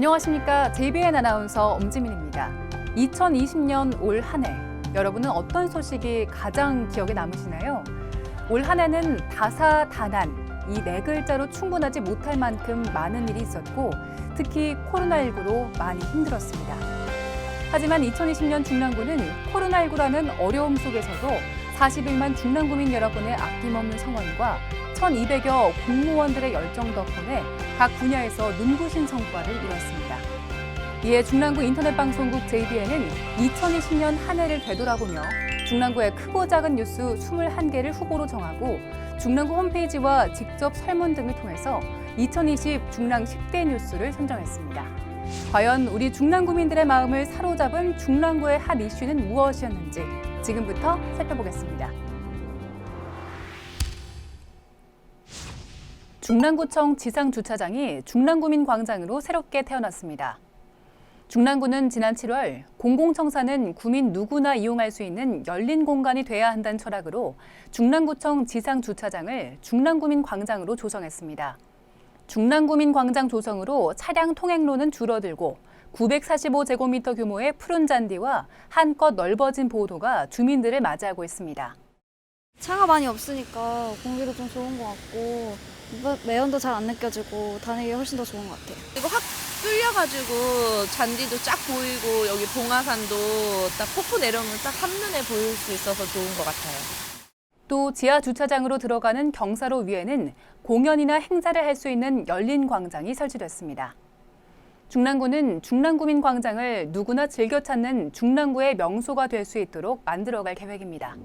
안녕하십니까. JBN 아나운서 엄지민입니다. 2020년 올 한 해, 여러분은 어떤 소식이 가장 기억에 남으시나요? 올 한 해는 다사다난, 이네 글자로 충분하지 못할 만큼 많은 일이 있었고, 특히 코로나19로 많이 힘들었습니다. 하지만 2020년 중랑구는 코로나19라는 어려움 속에서도 41만 중랑구민 여러분의 아낌없는 성원과 1,200여 공무원들의 열정 덕분에 각 분야에서 눈부신 성과를 이뤘습니다. 이에 중랑구 인터넷방송국 JBN은 2020년 한 해를 되돌아보며 중랑구의 크고 작은 뉴스 21개를 후보로 정하고 중랑구 홈페이지와 직접 설문 등을 통해서 2020 중랑 10대 뉴스를 선정했습니다. 과연 우리 중랑구민들의 마음을 사로잡은 중랑구의 핫 이슈는 무엇이었는지 지금부터 살펴보겠습니다. 중랑구청 지상 주차장이 중랑구민 광장으로 새롭게 태어났습니다. 중랑구는 지난 7월 공공청사는 구민 누구나 이용할 수 있는 열린 공간이 돼야 한다는 철학으로 중랑구청 지상 주차장을 중랑구민 광장으로 조성했습니다. 중랑구민 광장 조성으로 차량 통행로는 줄어들고 945제곱미터 규모의 푸른 잔디와 한껏 넓어진 보도가 주민들을 맞이하고 있습니다. 차가 많이 없으니까 공기도 좀 좋은 것 같고 매- 매연도 잘 안 느껴지고 다니기 훨씬 더 좋은 것 같아요. 이거 확 뚫려가지고 잔디도 쫙 보이고 여기 봉화산도 딱 폭포 내려오면 딱 한눈에 보일 수 있어서 좋은 것 같아요. 또 지하 주차장으로 들어가는 경사로 위에는 공연이나 행사를 할 수 있는 열린 광장이 설치됐습니다. 중랑구는 중랑구민 광장을 누구나 즐겨 찾는 중랑구의 명소가 될 수 있도록 만들어갈 계획입니다.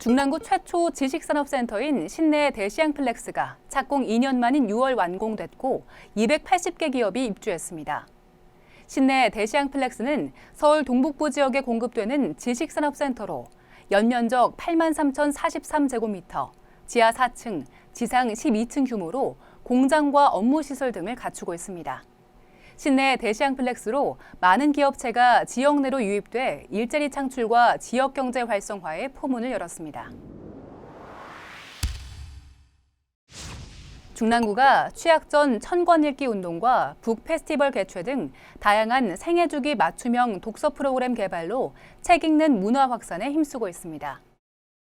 중랑구 최초 지식산업센터인 신내 대시양플렉스가 착공 2년 만인 6월 완공됐고 280개 기업이 입주했습니다. 신내 대시양플렉스는 서울 동북부 지역에 공급되는 지식산업센터로 연면적 8만 3,043제곱미터, 지하 4층, 지상 12층 규모로 공장과 업무 시설 등을 갖추고 있습니다. 신내 대시양플렉스로 많은 기업체가 지역 내로 유입돼 일자리 창출과 지역 경제 활성화에 포문을 열었습니다. 중랑구가 취약전 천권 읽기 운동과 북 페스티벌 개최 등 다양한 생애 주기 맞춤형 독서 프로그램 개발로 책 읽는 문화 확산에 힘쓰고 있습니다.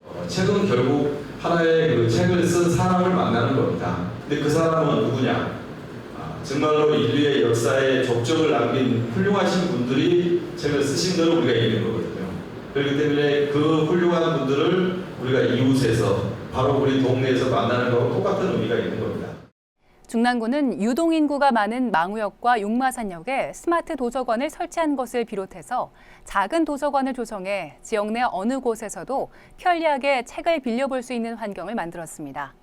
어, 책은 결국 하나의 그 책을 쓴 사람을 만나는 겁니다. 근데 그 사람은 누구냐? 아, 정말로 인류의 역사에 족적을 남긴 훌륭하신 분들이 책을 쓰신 대로 우리가 읽는 거거든요. 그렇기 때문에 그 훌륭한 분들을 우리가 이웃에서 바로 우리 동네에서 만나는 거하고 똑같은 의미가 있는 겁니다. 중랑구는 유동 인구가 많은 망우역과 용마산역에 스마트 도서관을 설치한 것을 비롯해서 작은 도서관을 조성해 지역 내 어느 곳에서도 편리하게 책을 빌려볼 수 있는 환경을 만들었습니다.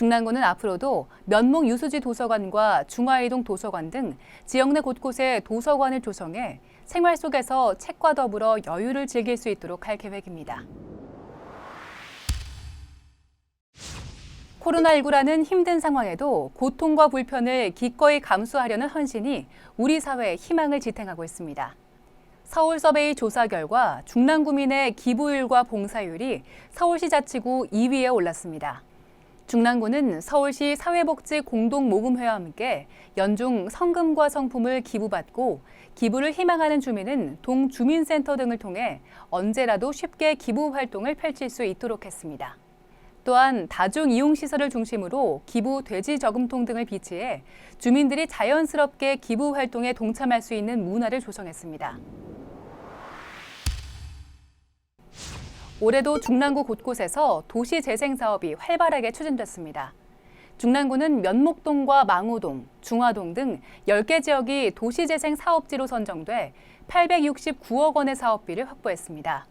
중랑구는 앞으로도 면목 유수지 도서관과 중화이동 도서관 등 지역 내 곳곳에 도서관을 조성해 생활 속에서 책과 더불어 여유를 즐길 수 있도록 할 계획입니다. 코로나19라는 힘든 상황에도 고통과 불편을 기꺼이 감수하려는 헌신이 우리 사회의 희망을 지탱하고 있습니다. 서울서베이 조사 결과 중랑구민의 기부율과 봉사율이 서울시 자치구 2위에 올랐습니다. 중랑구는 서울시 사회복지 공동모금회와 함께 연중 성금과 성품을 기부받고 기부를 희망하는 주민은 동주민센터 등을 통해 언제라도 쉽게 기부 활동을 펼칠 수 있도록 했습니다. 또한 다중 이용 시설을 중심으로 기부 돼지 저금통 등을 비치해 주민들이 자연스럽게 기부 활동에 동참할 수 있는 문화를 조성했습니다. 올해도 중랑구 곳곳에서 도시 재생 사업이 활발하게 추진됐습니다. 중랑구는 면목동과 망우동, 중화동 등 10개 지역이 도시 재생 사업지로 선정돼 869억 원의 사업비를 확보했습니다.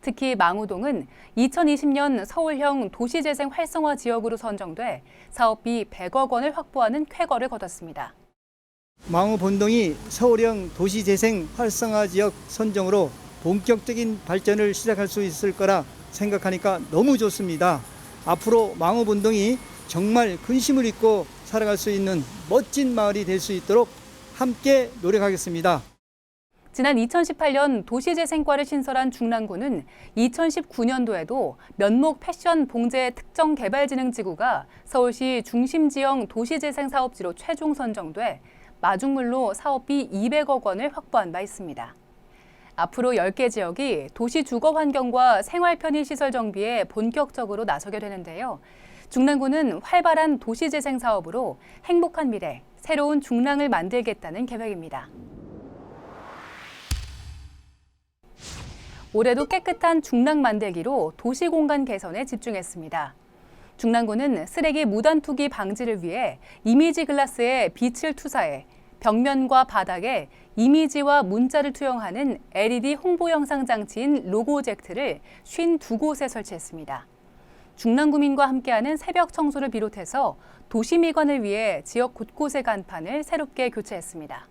특히 망우동은 2020년 서울형 도시재생 활성화 지역으로 선정돼 사업비 100억 원을 확보하는 쾌거를 거뒀습니다. 망우 본동이 서울형 도시재생 활성화 지역 선정으로 본격적인 발전을 시작할 수 있을 거라 생각하니까 너무 좋습니다. 앞으로 망우 본동이 정말 근심을 잊고 살아갈 수 있는 멋진 마을이 될 수 있도록 함께 노력하겠습니다. 지난 2018년 도시재생과를 신설한 중랑구는 2019년도에도 면목 패션 봉제 특정 개발진흥지구가 서울시 중심지형 도시재생 사업지로 최종 선정돼 마중물로 사업비 200억 원을 확보한 바 있습니다. 앞으로 10개 지역이 도시 주거 환경과 생활 편의 시설 정비에 본격적으로 나서게 되는데요. 중랑구는 활발한 도시 재생 사업으로 행복한 미래, 새로운 중랑을 만들겠다는 계획입니다. 올해도 깨끗한 중랑 만들기로 도시 공간 개선에 집중했습니다. 중랑구는 쓰레기 무단 투기 방지를 위해 이미지 글라스에 빛을 투사해 벽면과 바닥에 이미지와 문자를 투영하는 LED 홍보 영상 장치인 로고젝트를 52곳에 설치했습니다. 중랑구민과 함께하는 새벽 청소를 비롯해서 도시 미관을 위해 지역 곳곳의 간판을 새롭게 교체했습니다.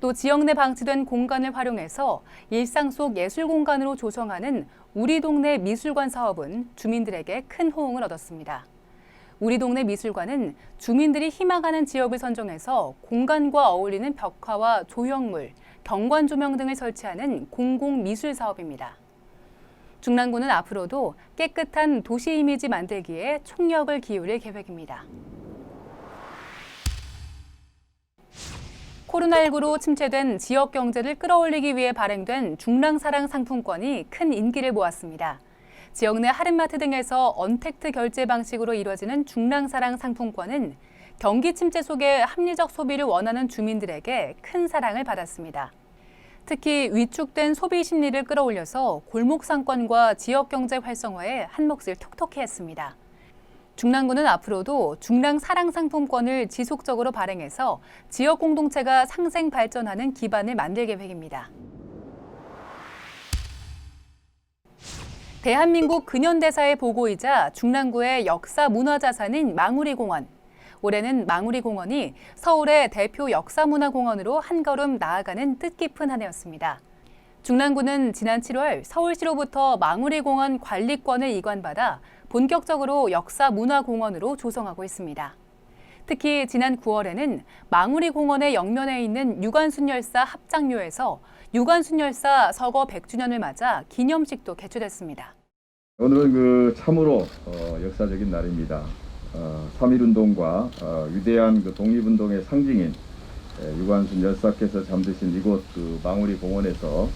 또 지역 내 방치된 공간을 활용해서 일상 속 예술 공간으로 조성하는 우리 동네 미술관 사업은 주민들에게 큰 호응을 얻었습니다. 우리 동네 미술관은 주민들이 희망하는 지역을 선정해서 공간과 어울리는 벽화와 조형물, 경관 조명 등을 설치하는 공공 미술 사업입니다. 중랑구는 앞으로도 깨끗한 도시 이미지 만들기에 총력을 기울일 계획입니다. 코로나19로 침체된 지역 경제를 끌어올리기 위해 발행된 중랑사랑 상품권이 큰 인기를 모았습니다. 지역 내 할인마트 등에서 언택트 결제 방식으로 이뤄지는 중랑사랑 상품권은 경기 침체 속에 합리적 소비를 원하는 주민들에게 큰 사랑을 받았습니다. 특히 위축된 소비 심리를 끌어올려서 골목 상권과 지역 경제 활성화에 한몫을 톡톡히 했습니다. 중랑구는 앞으로도 중랑 사랑 상품권을 지속적으로 발행해서 지역 공동체가 상생 발전하는 기반을 만들 계획입니다. 대한민국 근현대사의 보고이자 중랑구의 역사 문화 자산인 망우리 공원. 올해는 망우리 공원이 서울의 대표 역사 문화 공원으로 한 걸음 나아가는 뜻깊은 한 해였습니다. 중랑구는 지난 7월 서울시로부터 망우리 공원 관리권을 이관받아 본격적으로 역사 문화 공원으로 조성하고 있습니다. 특히 지난 9월에는 망우리 공원의 영면에 있는 유관순 열사 합장료에서 유관순 열사 서거 100주년을 맞아 기념식도 개최됐습니다. 오늘은 그 참으로 어, 역사적인 날입니다. 어, 3.1운동과 어, 위대한 그 독립운동의 상징인 에, 유관순 열사께서 잠드신 이곳 그 망우리 공원에서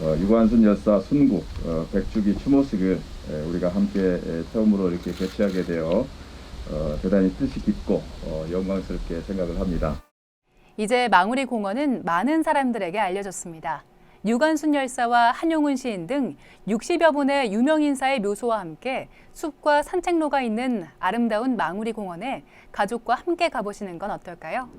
어, 유관순 열사 순국 어, 백주기 추모식을 에, 우리가 함께 에, 처음으로 이렇게 개최하게 되어 어, 대단히 뜻이 깊고 어, 영광스럽게 생각을 합니다. 이제 망우리 공원은 많은 사람들에게 알려졌습니다. 유관순 열사와 한용운 시인 등 60여 분의 유명 인사의 묘소와 함께 숲과 산책로가 있는 아름다운 망우리 공원에 가족과 함께 가보시는 건 어떨까요?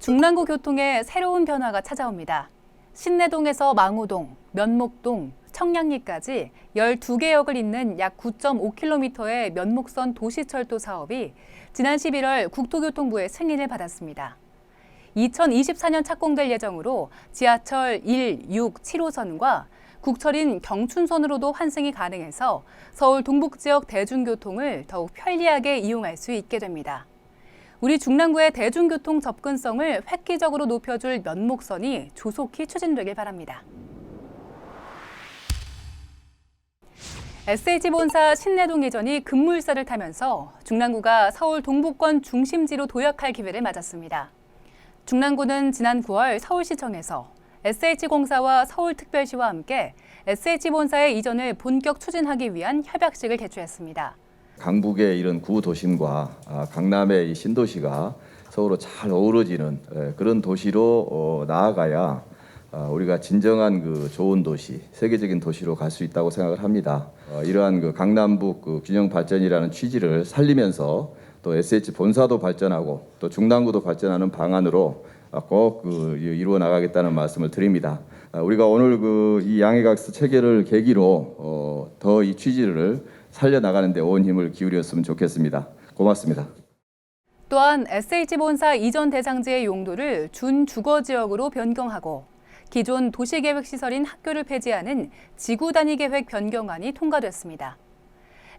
중랑구 교통에 새로운 변화가 찾아옵니다. 신내동에서 망우동, 면목동, 청량리까지 12개 역을 잇는 약 9.5km의 면목선 도시철도 사업이 지난 11월 국토교통부의 승인을 받았습니다. 2024년 착공될 예정으로 지하철 1, 6, 7호선과 국철인 경춘선으로도 환승이 가능해서 서울 동북 지역 대중교통을 더욱 편리하게 이용할 수 있게 됩니다. 우리 중랑구의 대중교통 접근성을 획기적으로 높여줄 면목선이 조속히 추진되길 바랍니다. SH본사 신내동 이전이 급물살을 타면서 중랑구가 서울 동부권 중심지로 도약할 기회를 맞았습니다. 중랑구는 지난 9월 서울시청에서 SH공사와 서울특별시와 함께 SH본사의 이전을 본격 추진하기 위한 협약식을 개최했습니다. 강북의 이런 구도심과 아, 강남의 이 신도시가 서로 잘 어우러지는 에, 그런 도시로 어, 나아가야 아, 우리가 진정한 그 좋은 도시, 세계적인 도시로 갈 수 있다고 생각을 합니다. 어, 이러한 그 강남북 그 균형 발전이라는 취지를 살리면서 또 SH 본사도 발전하고 또 중랑구도 발전하는 방안으로 아, 꼭그 이루어 나가겠다는 말씀을 드립니다. 아, 우리가 오늘 그 이 양해각서 체결을 계기로 어, 더 이 취지를 살려 나가는데 온 힘을 기울였으면 좋겠습니다. 고맙습니다. 또한 SH본사 이전 대상지의 용도를 준주거 지역으로 변경하고 기존 도시계획시설인 학교를 폐지하는 지구 단위 계획 변경안이 통과됐습니다.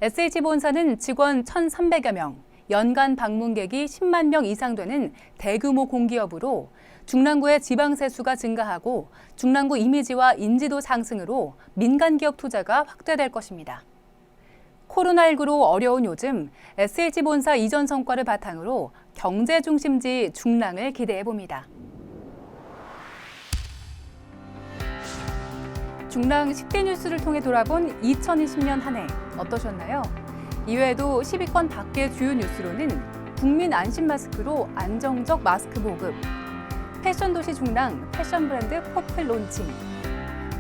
SH본사는 직원 1,300여 명, 연간 방문객이 10만 명 이상 되는 대규모 공기업으로 중랑구의 지방 세수가 증가하고 중랑구 이미지와 인지도 상승으로 민간 기업 투자가 확대될 것입니다. 코로나19로 어려운 요즘 SH 본사 이전 성과를 바탕으로 경제 중심지 중랑을 기대해 봅니다. 중랑 10대 뉴스를 통해 돌아본 2020년 한 해 어떠셨나요? 이외에도 10위권 밖의 주요 뉴스로는 국민 안심 마스크로 안정적 마스크 보급, 패션 도시 중랑 패션 브랜드 퍼플 론칭,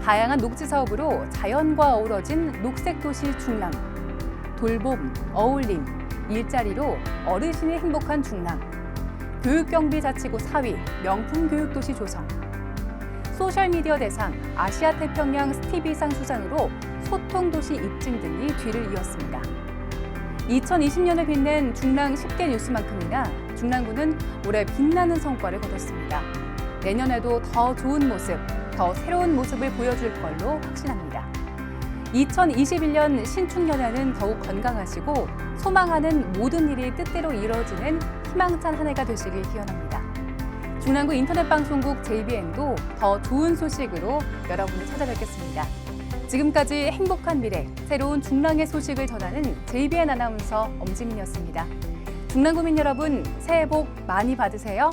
다양한 녹지 사업으로 자연과 어우러진 녹색 도시 중랑, 돌봄, 어울림, 일자리로 어르신이 행복한 중랑, 교육경비 자치구 4위 명품 교육도시 조성, 소셜미디어 대상 아시아 태평양 스티비상 수상으로 소통도시 입증 등이 뒤를 이었습니다. 2020년을 빛낸 중랑 10대 뉴스만큼이나 중랑구는 올해 빛나는 성과를 거뒀습니다. 내년에도 더 좋은 모습, 더 새로운 모습을 보여줄 걸로 확신합니다. 2021년 신축년에는 더욱 건강하시고 소망하는 모든 일이 뜻대로 이루어지는 희망찬 한 해가 되시길 기원합니다. 중랑구 인터넷 방송국 JBN도 더 좋은 소식으로 여러분을 찾아뵙겠습니다. 지금까지 행복한 미래, 새로운 중랑의 소식을 전하는 JBN 아나운서 엄지민이었습니다. 중랑구민 여러분, 새해 복 많이 받으세요.